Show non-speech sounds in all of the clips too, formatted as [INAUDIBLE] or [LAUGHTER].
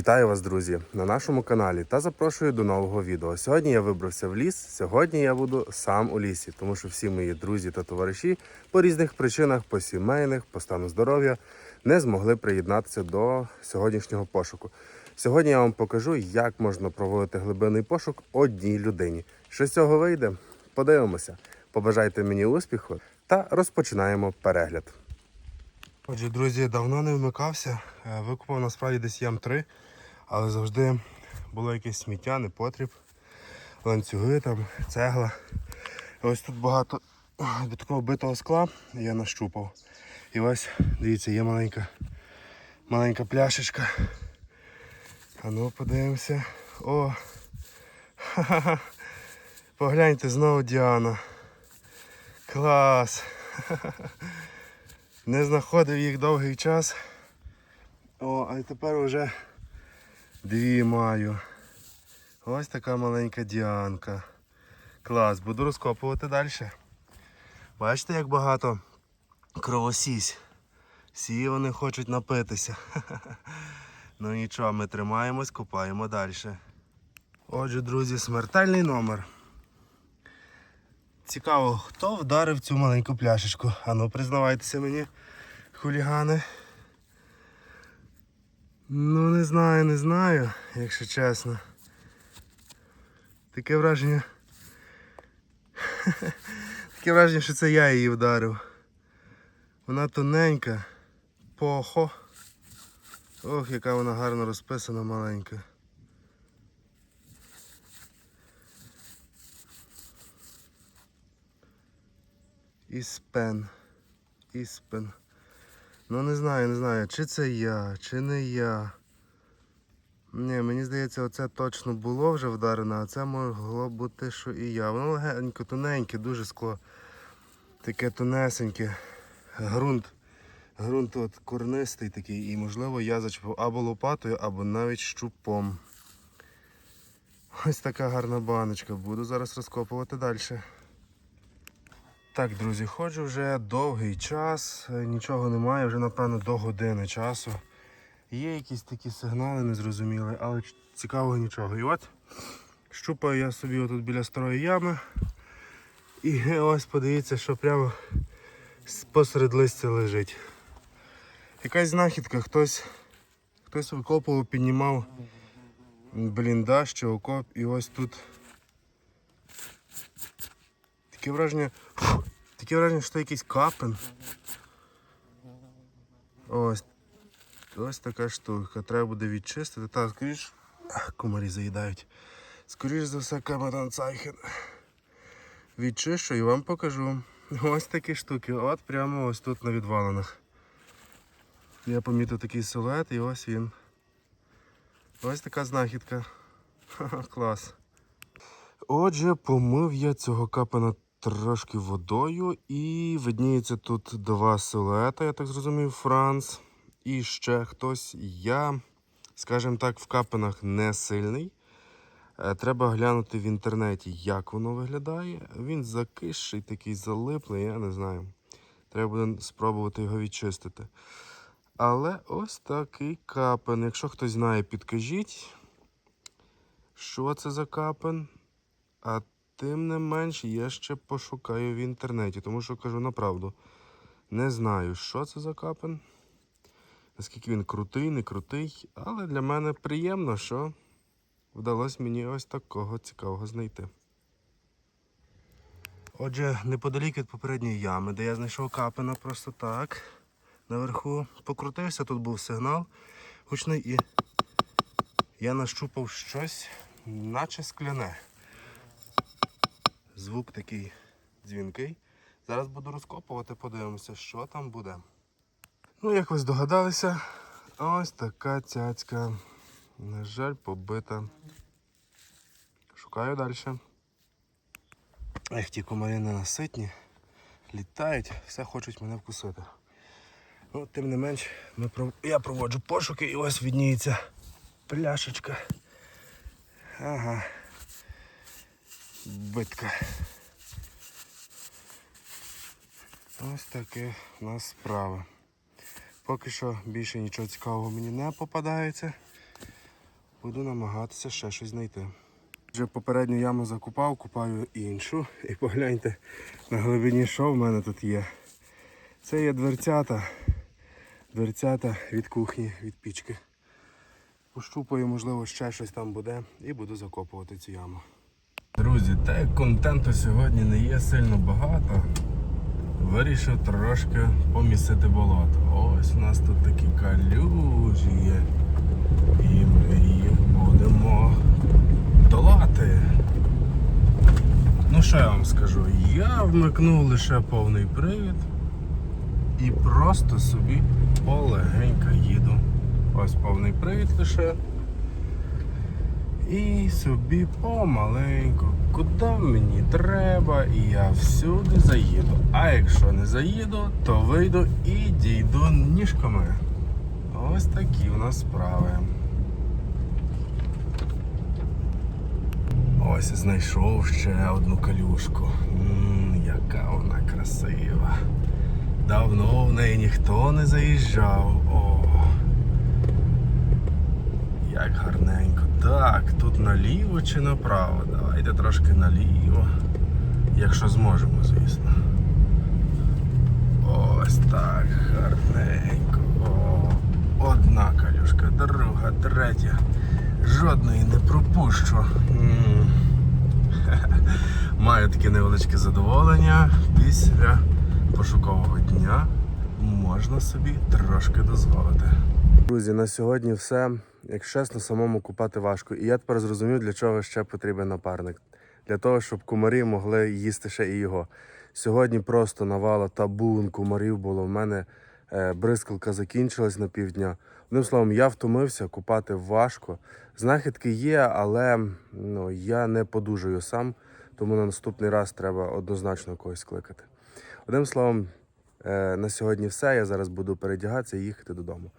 Вітаю вас, друзі, на нашому каналі та запрошую до нового відео. Сьогодні я вибрався в ліс. Сьогодні я буду сам у лісі, тому що всі мої друзі та товариші по різних причинах, по сімейних, по стану здоров'я, не змогли приєднатися до сьогоднішнього пошуку. Сьогодні я вам покажу, як можна проводити глибинний пошук одній людині. Що з цього вийде? Подивимося. Побажайте мені успіху та розпочинаємо перегляд. Отже, друзі, давно не вмикався. Е, Викупав насправді десь ям 3, але завжди було якесь сміття, непотріб, ланцюги, там, цегла. Ось тут багато до такого битого скла я нащупав. І ось, дивіться, є маленька, маленька пляшечка. А ну подивимося. О! Ха-ха-ха. Погляньте знову Діана. Клас! Не знаходив їх довгий час. О, а тепер вже дві маю. Ось така маленька діанка. Клас, буду розкопувати далі. Бачите, як багато кровосісь. Всі вони хочуть напитися. [LAUGHS] Ну нічого, ми тримаємось, копаємо далі. Отже, друзі, смертельний номер. Цікаво, хто вдарив цю маленьку пляшечку? Ану, признавайтеся мені, хулігани. Ну, не знаю, не знаю, якщо чесно. Таке враження. [LAUGHS] Таке враження, що це я її вдарив. Вона тоненька, похо. Ох, яка вона гарно розписана маленька. Іспен. Іспен. Ну не знаю, не знаю, чи це я, чи не я. Ні, мені здається, оце точно було вже вдарено, а це могло бути, що і я. Воно легенько, тоненьке, дуже скло. Таке тонесеньке. Грунт. Грунт от корнистий такий, і можливо я зачепив або лопатою, або навіть щупом. Ось така гарна баночка. Буду зараз розкопувати далі. Так, друзі, ходжу вже довгий час, е, нічого немає, вже напевно до години часу. Є якісь такі сигнали незрозумілі, але цікавого нічого. І от щупаю я собі отут біля старої ями. І [LAUGHS] ось подивіться, що прямо посеред листя лежить. Якась знахідка, хтось, хтось викопував, піднімав бліндаж чи окоп, і ось тут Таке враження. Таке враження, що якийсь капен. Ось. Ось така штука. Треба буде відчистити. Так, скоріш. Комарі заїдають. Скоріш за все камеранцайхен. Відчищу і вам покажу. Ось такі штуки. От прямо ось тут на відвалинах. Я помітив такий силует і ось він. Ось така знахідка. Ха-ха, [LAUGHS] клас. Отже, помив я цього капана трошки водою і видніється тут два силуети, я так зрозумів, Франц. І ще хтось. Я, скажімо так, в капанах не сильний. Е, Треба глянути в інтернеті, як воно виглядає. Він закисший, такий залиплий, я не знаю. Треба буде спробувати його відчистити. Але ось такий капен. Якщо хтось знає, підкажіть, що це за капен. А тим не менш, я ще пошукаю в інтернеті, тому що кажу на правду. Не знаю, що це за капен. Наскільки він крутий, не крутий, але для мене приємно, що вдалося мені ось такого цікавого знайти. Отже, неподалік від попередньої ями, де я знайшов капена просто так. Наверху покрутився, тут був сигнал гучний і я нащупав щось, наче скляне. Звук такий дзвінкий. Зараз буду розкопувати, подивимося, що там буде. Ну, як ви здогадалися, ось така цяцька. На жаль, побита. Шукаю далі. Ех, ті комарі ненаситні. Літають, все хочуть мене вкусити. Ну, тим не менш, ми пров... я проводжу пошуки і ось відніється пляшечка. Ага. Битка. Ось таке у нас справа. Поки що більше нічого цікавого мені не попадається. буду намагатися ще щось знайти. Вже попередню яму закупав, купаю іншу. І погляньте на глибині, що в мене тут є. Це є дверцята. Дверцята від кухні, від пічки. Пощупаю, можливо, ще щось там буде і буду закопувати цю яму. Друзі, так як контенту сьогодні не є сильно багато, вирішив трошки помісити болото. Ось у нас тут такі калюжі є. І ми їх будемо долати. Ну що я вам скажу? Я вмикнув лише повний привід і просто собі полегенько їду. Ось повний привід лише. І собі помаленьку, куди мені треба, і я всюди заїду. А якщо не заїду, то вийду і дійду ніжками. Ось такі у нас справи. Ось знайшов ще одну калюшку. М, яка вона красива. Давно в неї ніхто не заїжджав. О, як гарненько. Так, тут наліво чи направо? Давайте трошки наліво. Якщо зможемо, звісно. Ось так, гарненько. О, одна калюшка, друга, третя. Жодної не пропущу. [LAUGHS] Маю таке невеличке задоволення після пошукового дня. Можна собі трошки дозволити. Друзі, на сьогодні все. Як чесно, самому купати важко. І я тепер зрозумів, для чого ще потрібен напарник. Для того, щоб кумарі могли їсти ще і його. Сьогодні просто навала табун кумарів було. В мене е, бризкалка закінчилась на півдня. Одним словом, я втомився, купати важко. Знахідки є, але ну, я не подужую сам, тому на наступний раз треба однозначно когось кликати. Одним словом, е, на сьогодні все. Я зараз буду передягатися і їхати додому.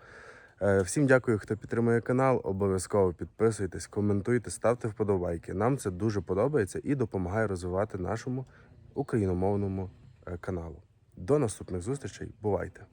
Е, Всім дякую, хто підтримує канал. Обов'язково підписуйтесь, коментуйте, ставте вподобайки. Нам це дуже подобається і допомагає розвивати нашому україномовному е, каналу. До наступних зустрічей. Бувайте!